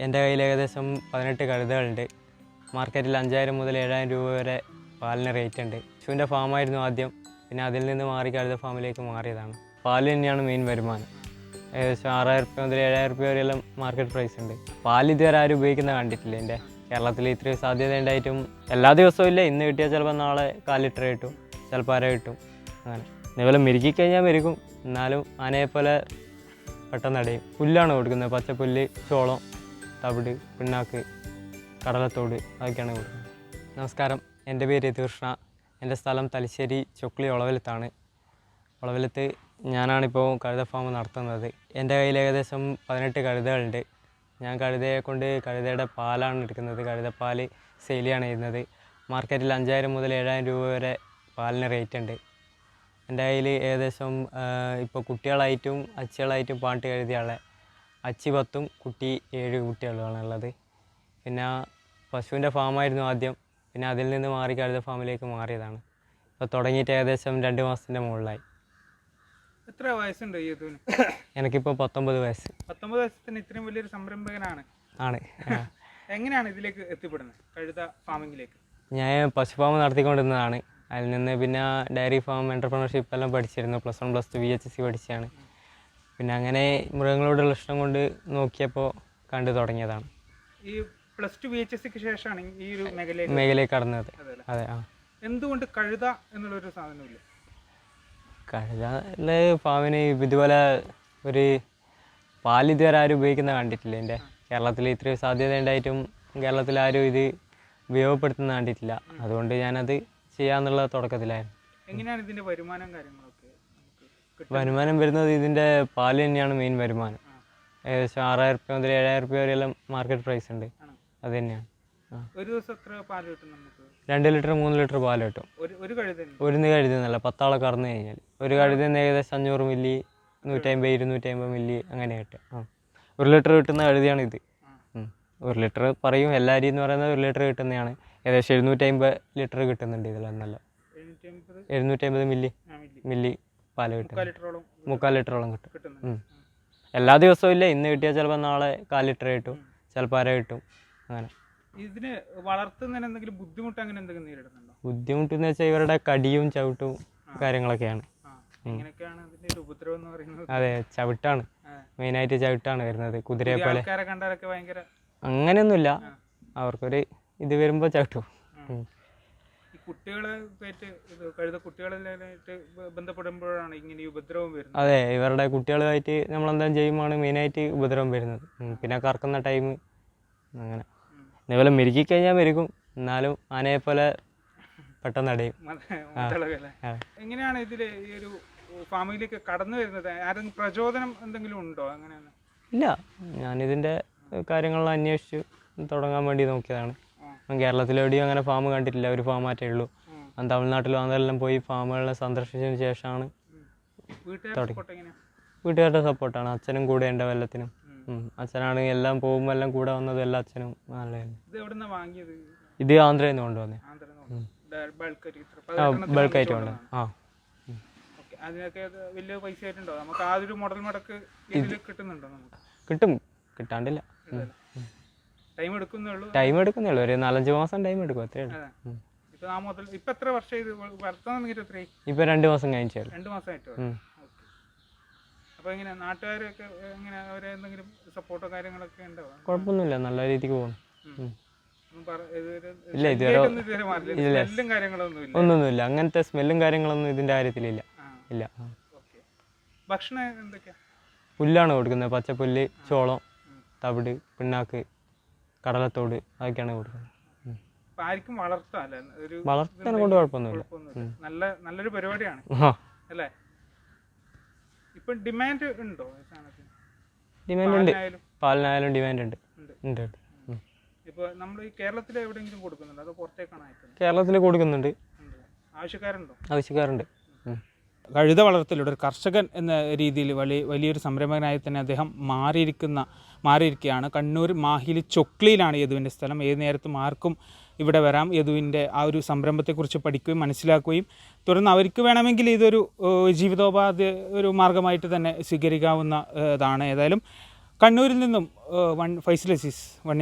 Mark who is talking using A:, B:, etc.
A: എന്റെ കയ്യിൽ ഏകദേശം പതിനെട്ട് കഴുതകളുണ്ട്. മാർക്കറ്റിൽ അഞ്ചായിരം മുതൽ ഏഴായിരം രൂപ വരെ പാലിന് റേറ്റ് ഉണ്ട്. പശുവിന്റെ ഫാമായിരുന്നു ആദ്യം. പിന്നെ അതിൽ നിന്ന് മാറി കഴുത ഫാമിലേക്ക് മാറിയതാണ്. പാൽ തന്നെയാണ് മെയിൻ വരുമാനം. ഏകദേശം ആറായിരം റുപ്യ മുതൽ ഏഴായിരം റുപ്യ വരെയെല്ലാം മാർക്കറ്റ് പ്രൈസ് ഉണ്ട്. പാൽ ഇതുവരെ ആരും ഉപയോഗിക്കുന്ന കണ്ടിട്ടില്ല എന്റെ. കേരളത്തിൽ ഇത്രയും സാധ്യത ഉണ്ടായിട്ടും എല്ലാ ദിവസവും ഇല്ല. ഇന്ന് കിട്ടിയാൽ ചിലപ്പോൾ നാളെ കാൽ ലിറ്റർ കിട്ടും. ചിലപ്പോൾ അര കിട്ടും. അങ്ങനെ. ഇതേപോലെ മെരുക്കിക്കഴിഞ്ഞാൽ മെരുക്കും എന്നാലും ആനയെപ്പോലെ പോലെ പെട്ടെന്ന് അടയും. പുല്ലാണ് കൊടുക്കുന്നത്. പച്ചപ്പുല്ല് ചോളം തവിട് പിണ്ണാക്ക് കടലത്തോട് അതൊക്കെയാണ് കൊടുക്കുന്നത്. നമസ്കാരം. എന്റെ പേര് യതികൃഷ്ണ. എന്റെ സ്ഥലം തലശ്ശേരി ചൊക്ലി ഒളവലത്താണ്. ഒളവലത്ത് ഞാനാണിപ്പോൾ കഴുത ഫാം നടത്തുന്നത്. എന്റെ കയ്യിൽ ഏകദേശം പതിനെട്ട് കഴുതകളുണ്ട്. ഞാൻ കഴുതയെ കൊണ്ട് കഴുതയുടെ പാലാണ് എടുക്കുന്നത്. കഴുതപ്പാൽ സെയിൽ ചെയ്യാണ് ചെയ്യുന്നത് മാർക്കറ്റിൽ അഞ്ചായിരം മുതൽ ഏഴായിരം രൂപ വരെ പാലിന് റേറ്റ് ഉണ്ട്. എന്റെ കയ്യിൽ ഏകദേശം ഇപ്പോൾ കുട്ടികളായിട്ടും അച്ചികളായിട്ടും പാട്ട് എഴുതിയാളെ അച്ചി പത്തും കുട്ടി ഏഴ് കുട്ടികളുമാണ് ഉള്ളത് പിന്നെ പശുവിന്റെ ഫാമായിരുന്നു ആദ്യം. പിന്നെ അതിൽ നിന്ന് മാറി കഴുത ഫാമിലേക്ക് മാറിയതാണ്. ഇപ്പോൾ തുടങ്ങിയിട്ട് ഏകദേശം രണ്ട് മാസത്തിന്റെ മുകളിലായി.
B: എത്ര വയസ്സുണ്ട് യദുവിന്?
A: എനിക്കിപ്പോൾ പത്തൊമ്പത് വയസ്സ്.
B: പത്തൊമ്പത് വയസ്സത്തിന് ഇത്രയും വലിയൊരു സംരംഭകനാണ്.
A: ആണ്.
B: എങ്ങനെയാണ് ഇതിലേക്ക് എത്തിപ്പെടുന്നത്? കഴുത ഫാമിങ്ങിലേക്ക്.
A: ഞാൻ പശു ഫാം നടത്തിക്കൊണ്ടിരുന്നതാണ്. അതിൽ നിന്ന് പിന്നെ ഡയറി ഫാം എന്റർപ്രണർഷിപ്പ് എല്ലാം പഠിച്ചിരുന്നു. Plus one plus two V H S C പഠിച്ചാണ് പിന്നെ അങ്ങനെ മൃഗങ്ങളോടുള്ള ഇഷ്ടം കൊണ്ട് നോക്കിയപ്പോൾ കണ്ടു തുടങ്ങിയതാണ്.
B: ഈ plus two B H S ശേഷമാണ് ഈ ഒരു മേഖലയിൽ
A: കടന്നത്. അതെ ആ.
B: എന്തുകൊണ്ട് കഴുത എന്നുള്ളൊരു സാധനമില്ല
A: കഴുത ഫാമിന് ഇതുപോലെ ഒരു പാൽ ഇതുവരെ ആരും ഉപയോഗിക്കുന്ന കണ്ടിട്ടില്ല. എന്റെ കേരളത്തിൽ ഇത്രയും സാധ്യത ഉണ്ടായിട്ടും കേരളത്തിൽ ആരും ഇത് ഉപയോഗപ്പെടുത്തുന്ന കണ്ടിട്ടില്ല. അതുകൊണ്ട് ഞാനത് ചെയ്യാന്നുള്ള തുടക്കത്തിലായിരുന്നു.
B: എങ്ങനെയാണ് ഇതിന്റെ വരുമാനം കാര്യങ്ങളൊക്കെ?
A: വരുമാനം വരുന്നത് ഇതിന്റെ പാൽ തന്നെയാണ് മെയിൻ വരുമാനം. ഏകദേശം ആറായിരം റുപ്യ മുതൽ ഏഴായിരം റുപ്യ വരെയെല്ലാം മാർക്കറ്റ് പ്രൈസ് ഉണ്ട്? അത് തന്നെയാണ്.
B: ഒരു ദിവസം എത്ര പാൽ കിട്ടും നമുക്ക്?
A: രണ്ട് ലിറ്റർ മൂന്ന് ലിറ്റർ പാൽ കിട്ടും.
B: ഒരു ഒരു
A: എന്നല്ല പത്താളെ കറന്നു കഴിഞ്ഞാൽ. ഒരു കഴുതുന്ന ഏകദേശം അഞ്ഞൂറ് മില്ലി നൂറ്റമ്പത് ഇരുന്നൂറ്റമ്പത് മില്ലി അങ്ങനെ കിട്ടും. ആ. ഒരു ലിറ്റർ കിട്ടുന്ന കഴുതിയാണ് ഇത്. ഒരു ലിറ്റർ പറയും എല്ലാരി എന്ന് പറയുന്നത് ഒരു ലിറ്റർ കിട്ടുന്നതാണ്. ഏകദേശം എഴുന്നൂറ്റമ്പത് ലിറ്റർ കിട്ടുന്നുണ്ട് ഇതിലെന്നല്ല.
B: എഴുന്നൂറ്റി അമ്പത്
A: എഴുന്നൂറ്റമ്പത് മില്ലി.
B: മില്ലി.
A: പാൽ കിട്ടും.
B: മുക്കാൽ ലിറ്ററോളം
A: കിട്ടും. എല്ലാ ദിവസവും ഇല്ല? ഇന്ന് കിട്ടിയാൽ ചിലപ്പോൾ നാളെ കാൽ ലിറ്റർ കിട്ടും. ചിലപ്പോൾ അര കിട്ടും. അങ്ങനെ.
B: ഇതിന് വളർത്തുന്നതിന് എന്തെങ്കിലും ബുദ്ധിമുട്ട് അങ്ങനെ എന്തെങ്കിലും നേരിടുന്നുണ്ടോ?
A: ബുദ്ധിമുട്ട് എന്ന് വെച്ചാൽ ഇവരുടെ കടിയും ചവിട്ടും കാര്യങ്ങളൊക്കെയാണ്. അതെ ചവിട്ടാണ്. മെയിനായിട്ട് ചവിട്ടാണ് വരുന്നത്. കുതിരയെ പോലെ. അങ്ങനെയൊന്നുമില്ല. അവർക്കൊരു ഇത് വരുമ്പോൾ ചവിട്ടും.
B: ഈ കുട്ടികളെ കഴുത കുട്ടികളിലായിട്ട് ബന്ധപ്പെടുമ്പോഴാണ് ഇങ്ങനെ ഉപദ്രവം വരുന്നത്.
A: അതെ ഇവരുടെ കുട്ടികളുമായിട്ട് എന്താ ചെയ്യുമ്പോഴാണ് മെയിനായിട്ട് ഉപദ്രവം വരുന്നത്. പിന്നെ കറക്കുന്ന ടൈം അങ്ങനെ. ഇതുപോലെ മെരുക്കി കഴിഞ്ഞാൽ മെരുക്കും എന്നാലും ആനയെ പോലെ പെട്ടെന്ന് അടയും.
B: എങ്ങനെയാണ് ഇതിൽ ഈ ഒരു ഫാമിലിക്ക് കടന്നു വരുന്നത്? ആരെങ്കിലും പ്രചോദനം എന്തെങ്കിലും ഉണ്ടോ അങ്ങനെയാണ്
A: ഇല്ല. ഞാനിതിന്റെ കാര്യങ്ങളെല്ലാം അന്വേഷിച്ച് തുടങ്ങാൻ വേണ്ടി നോക്കിയതാണ്. കേരളത്തിലെവിടെയും അങ്ങനെ ഫാം കണ്ടിട്ടില്ല. ഒരു ഫാം മാറ്റേ ഉള്ളൂ. തമിഴ്നാട്ടിലും അതെല്ലാം പോയി ഫാമുകളെ സന്ദർശിച്ചതിന് ശേഷമാണ്.
B: വീട്ടുകാരുടെ
A: സപ്പോർട്ടാണ് അച്ഛനും കൂടെ ഉണ്ട് എല്ലാത്തിനും.
B: ഉം.
A: അച്ഛനാണ് എല്ലാം പോകുമ്പോൾ എല്ലാം കൂടെ വന്നതും എല്ലാ അച്ഛനും നല്ലതായിരുന്നു
B: ഇത്
A: ആന്ധ്രയിൽ നിന്ന് കൊണ്ടുവന്നേ.
B: ബൾക്ക്
A: ആ ബൾക്കായിട്ട് കൊണ്ട് ആ.
B: അതിനൊക്കെ വലിയ പൈസ ആയിട്ടുണ്ടോ നമുക്ക് ആ ഒരു മുതൽ മുടക്ക് കിട്ടുന്നുണ്ടോ നമുക്ക്?
A: കിട്ടും. കിട്ടാണ്ടില്ല.
B: ടൈം എടുക്കുന്നേ ഉള്ളൂ?
A: ടൈം എടുക്കുന്നേ ഉള്ളൂ. ഒരു നാലഞ്ച് മാസം ടൈം എടുക്കും അത്രേ ഉള്ളൂ.
B: ഇപ്പൊ എത്ര വർഷം
A: ഇപ്പൊ രണ്ട് മാസം കഴിഞ്ഞു
B: രണ്ട് മാസം അപ്പൊ എങ്ങനെ നാട്ടുകാരൊക്കെ എങ്ങനെ അവരെ എന്തെങ്കിലും സപ്പോർട്ടോ കാര്യങ്ങളൊക്കെ ഉണ്ടോ?
A: കുഴപ്പമൊന്നുമില്ല. നല്ല രീതിക്ക് പോകുന്നു. ഇല്ല, ഇതുവരെ- ഒന്നൊന്നുമില്ല അങ്ങനത്തെ സ്മെല്ലും കാര്യങ്ങളൊന്നും ഇതിന്റെ കാര്യത്തിലില്ല. ഇല്ല.
B: ഭക്ഷണം എന്തൊക്കെയാ?
A: പുല്ലാണ് കൊടുക്കുന്നത്. പച്ചപ്പുല്ല് ചോളം. തവിട് പിണ്ണാക്ക്. കടലത്തോട് അതൊക്കെയാണ് കൊടുക്കുന്നത്.
B: ആർക്കും വളർത്താൻ അല്ലേ ഒരു
A: വളർത്താൻ കൊണ്ട് കുഴപ്പമൊന്നുമില്ല.
B: നല്ല നല്ലൊരു പരിപാടിയാണ്. അല്ലേ? ഇപ്പൊ ഡിമാൻഡ് ഉണ്ടോ
A: ഡിമാൻഡ് ഉണ്ട്.
B: പാലിനായാലും.
A: ഡിമാൻഡ് ഉണ്ട്.
B: ഉണ്ട്. ഇപ്പൊ നമ്മൾ ഈ കേരളത്തിൽ എവിടെയെങ്കിലും കൊടുക്കുന്നുണ്ടോ? അതോ പുറത്തേക്കാണ്
A: കേരളത്തിൽ കൊടുക്കുന്നുണ്ട്.
B: ആവശ്യക്കാരുണ്ടോ?
A: ആവശ്യക്കാരുണ്ട്.
B: കഴുത വളർത്തലൂടെ ഒരു കർഷകൻ എന്ന രീതിയിൽ വലിയ വലിയൊരു സംരംഭകനായി തന്നെ അദ്ദേഹം മാറിയിരിക്കുന്ന മാറിയിരിക്കുകയാണ്. കണ്ണൂർ മാഹിലി ചൊക്ലിയിലാണ് യദുവിന്റെ സ്ഥലം. ഏത് നേരത്തും ആർക്കും ഇവിടെ വരാം. യദുവിന്റെ ആ ഒരു സംരംഭത്തെക്കുറിച്ച് പഠിക്കുകയും മനസ്സിലാക്കുകയും തുടർന്ന് അവർക്ക് വേണമെങ്കിൽ ഇതൊരു ജീവിതോപാധി ഒരു മാർഗമായിട്ട് തന്നെ സ്വീകരിക്കാവുന്ന ഇതാണ്. ഏതായാലും കണ്ണൂരിൽ നിന്നും വൺ ഫൈസൽ അസീസ് വൺ